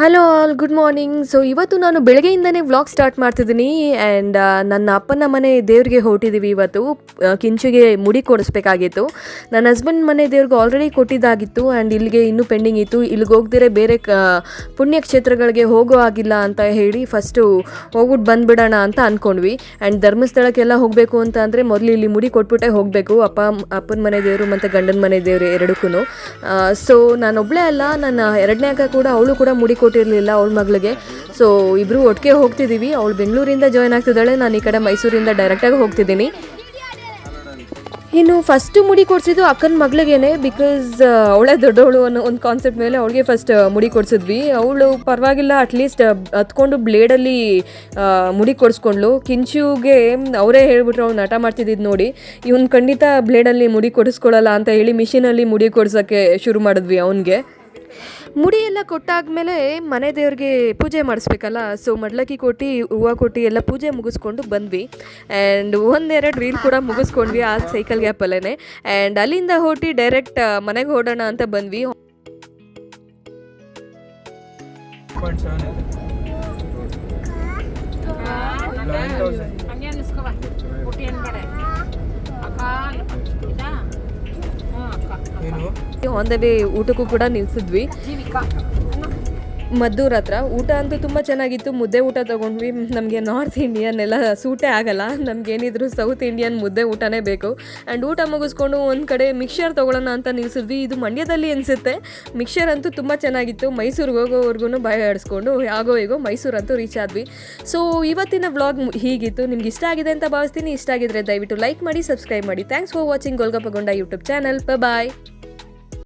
Hello all good morning so ಇವತ್ತು ನಾನು ಬೆಳಗ್ಗೆಯಿಂದನೇ ವ್ಲಾಗ್ ಸ್ಟಾರ್ಟ್ ಮಾಡ್ತಿದ್ದೀನಿ ಆ್ಯಂಡ್ ನನ್ನ ಅಪ್ಪನ ಮನೆ ದೇವ್ರಿಗೆ ಹೊರಟಿದ್ದೀವಿ ಇವತ್ತು. ಕಿಂಚಿಗೆ ಕಿಂಚುಗೆ ಮುಡಿ ಕೊಡಿಸ್ಬೇಕಾಗಿತ್ತು. ನನ್ನ ಹಸ್ಬೆಂಡ್ ಮನೆ ದೇವ್ರಿಗೆ ಆಲ್ರೆಡಿ ಕೊಟ್ಟಿದ್ದಾಗಿತ್ತು ಆ್ಯಂಡ್ ಇಲ್ಲಿಗೆ ಇನ್ನೂ ಪೆಂಡಿಂಗ್ ಇತ್ತು. ಇಲ್ಲಿಗೆ ಹೋಗ್ದಿರೆ ಬೇರೆ ಕ ಪುಣ್ಯಕ್ಷೇತ್ರಗಳಿಗೆ ಹೋಗೋ ಆಗಿಲ್ಲ ಅಂತ ಹೇಳಿ ಫಸ್ಟು ಹೋಗ್ಬಿಟ್ಟು ಬಂದುಬಿಡೋಣ ಅಂತ ಅಂದ್ಕೊಂಡ್ವಿ ಆ್ಯಂಡ್ ಧರ್ಮಸ್ಥಳಕ್ಕೆಲ್ಲ ಹೋಗಬೇಕು ಅಂತ ಅಂದರೆ ಮೊದಲು ಇಲ್ಲಿ ಮುಡಿ ಕೊಟ್ಬಿಟ್ಟೆ ಹೋಗಬೇಕು. ಅಪ್ಪ, ಅಪ್ಪನ ಮನೆ ದೇವರು ಮತ್ತು ಗಂಡನ ಮನೆ ದೇವರು ಎರಡಕ್ಕೂ ಸೊ ನಾನೊಬ್ಬಳೇ ಅಲ್ಲ, ನನ್ನ ಎರಡನೇ ಕೂಡ, ಅವಳು ಕೂಡ ಮುಡಿ ಕೊಟ್ಟಿರಲಿಲ್ಲ ಅವಳ ಮಗಳಿಗೆ. ಸೊ ಇಬ್ಬರು ಒಟ್ಟಿಗೆ ಹೋಗ್ತಿದ್ದೀವಿ ಅವಳು ಬೆಂಗಳೂರಿಂದ ಜಾಯ್ನ್ ಆಗ್ತಿದ್ದಾಳೆ. ನಾನು ಈ ಕಡೆ ಮೈಸೂರಿಂದ ಡೈರೆಕ್ಟಾಗಿ ಹೋಗ್ತಿದ್ದೀನಿ. ಇನ್ನು ಫಸ್ಟು ಮುಡಿ ಕೊಡಿಸಿದ್ದು ಅಕ್ಕನ ಮಗಳಿಗೇನೆ ಬಿಕಾಸ್ ಅವಳೇ ದೊಡ್ಡವಳು ಅನ್ನೋ ಒಂದು ಕಾನ್ಸೆಪ್ಟ್ ಮೇಲೆ ಅವಳಿಗೆ ಫಸ್ಟ್ ಮುಡಿ ಕೊಡಿಸಿದ್ವಿ. ಅವಳು ಪರವಾಗಿಲ್ಲ ಅಟ್ಲೀಸ್ಟ್ ಹತ್ಕೊಂಡು ಬ್ಲೇಡಲ್ಲಿ ಮುಡಿ ಕೊಡಿಸ್ಕೊಂಡ್ಳು. ಕಿಂಚುಗೆ ಅವರೇ ಹೇಳ್ಬಿಟ್ರು ಅವ್ನು ನಟ ಮಾಡ್ತಿದ್ದಿದ್ದು ನೋಡಿ. ಇವ್ನು ಖಂಡಿತ ಬ್ಲೇಡಲ್ಲಿ ಮುಡಿ ಕೊಡಿಸ್ಕೊಳ್ಳಲ್ಲ ಅಂತ ಹೇಳಿ ಮಿಷಿನಲ್ಲಿ ಮುಡಿ ಕೊಡ್ಸೋಕ್ಕೆ ಶುರು ಮಾಡಿದ್ವಿ ಅವನಿಗೆ. ಮುಡಿ ಎಲ್ಲ ಕೊಟ್ಟಾದ್ಮೇಲೆ ಮನೆ ದೇವ್ರಿಗೆ ಪೂಜೆ ಮಾಡಿಸ್ಬೇಕಲ್ಲ? ಸೊ ಮಡ್ಲಕ್ಕಿ ಕೊಟ್ಟು ಹೂವು ಕೊಟ್ಟು ಎಲ್ಲ ಪೂಜೆ ಮುಗಿಸ್ಕೊಂಡು ಬಂದ್ವಿ. ಆ್ಯಂಡ್ ಒಂದೆರಡು ರೀಲ್ ಕೂಡ ಮುಗಿಸ್ಕೊಂಡ್ವಿ ಆ ಸೈಕಲ್ ಗ್ಯಾಪಲ್ಲೇ ಆ್ಯಂಡ್ ಅಲ್ಲಿಂದ ಹೊಟ್ಟು ಡೈರೆಕ್ಟ್ ಮನೆಗೆ ಓಡೋಣ ಅಂತ ಬಂದ್ವಿ. ಏನು ಆನ್ ದ ವೇ ಊಟಕ್ಕೂ ಕೂಡ ನಿಲ್ಸಿದ್ವಿ. ಮದ್ದೂರ್ ಹತ್ರ. ಊಟ ಅಂತೂ ತುಂಬ ಚೆನ್ನಾಗಿತ್ತು. ಮುದ್ದೆ ಊಟ ತೊಗೊಂಡ್ವಿ. ನಮಗೆ ನಾರ್ತ್ ಇಂಡಿಯನ್ ಎಲ್ಲ ಸೂಟೇ ಆಗಲ್ಲ. ನಮಗೇನಿದ್ರು ಸೌತ್ ಇಂಡಿಯನ್ ಮುದ್ದೆ ಊಟನೇ ಬೇಕು. ಆ್ಯಂಡ್ ಊಟ ಮುಗಿಸ್ಕೊಂಡು ಒಂದು ಕಡೆ ಮಿಕ್ಸರ್ ತೊಗೊಳ್ಳೋಣ ಅಂತ ನಿಲ್ಸಿದ್ವಿ. ಇದು ಮಂಡ್ಯದಲ್ಲಿ ಅನಿಸುತ್ತೆ. ಮಿಕ್ಸರ್ ಅಂತೂ ತುಂಬ ಚೆನ್ನಾಗಿತ್ತು. ಮೈಸೂರಿಗೆ ಹೋಗೋವರೆಗೂ ಬಾಯ ಆಡಿಸ್ಕೊಂಡು ಆಗೋ ಹೇಗೋ ಮೈಸೂರಂತೂ ರೀಚ್ ಆದ್ವಿ. ಸೊ ಇವತ್ತಿನ ವ್ಲಾಗ್ ಹೀಗಿತ್ತು. ನಿಮ್ಗೆ ಇಷ್ಟ ಆಗಿದೆ ಅಂತ ಭಾವಿಸ್ತೀನಿ. ಇಷ್ಟ ಆಗಿದ್ರೆ ದಯವಿಟ್ಟು ಲೈಕ್ ಮಾಡಿ ಸಬ್ಸ್ಕ್ರೈಬ್ ಮಾಡಿ. ಥ್ಯಾಂಕ್ಸ್ ಫಾರ್ ವಾಚಿಂಗ್ ಗೋಲ್ಗಪ್ಪಗೊಂಡ ಯೂಟ್ಯೂಬ್ ಚಾನಲ್ ಬಾಯ್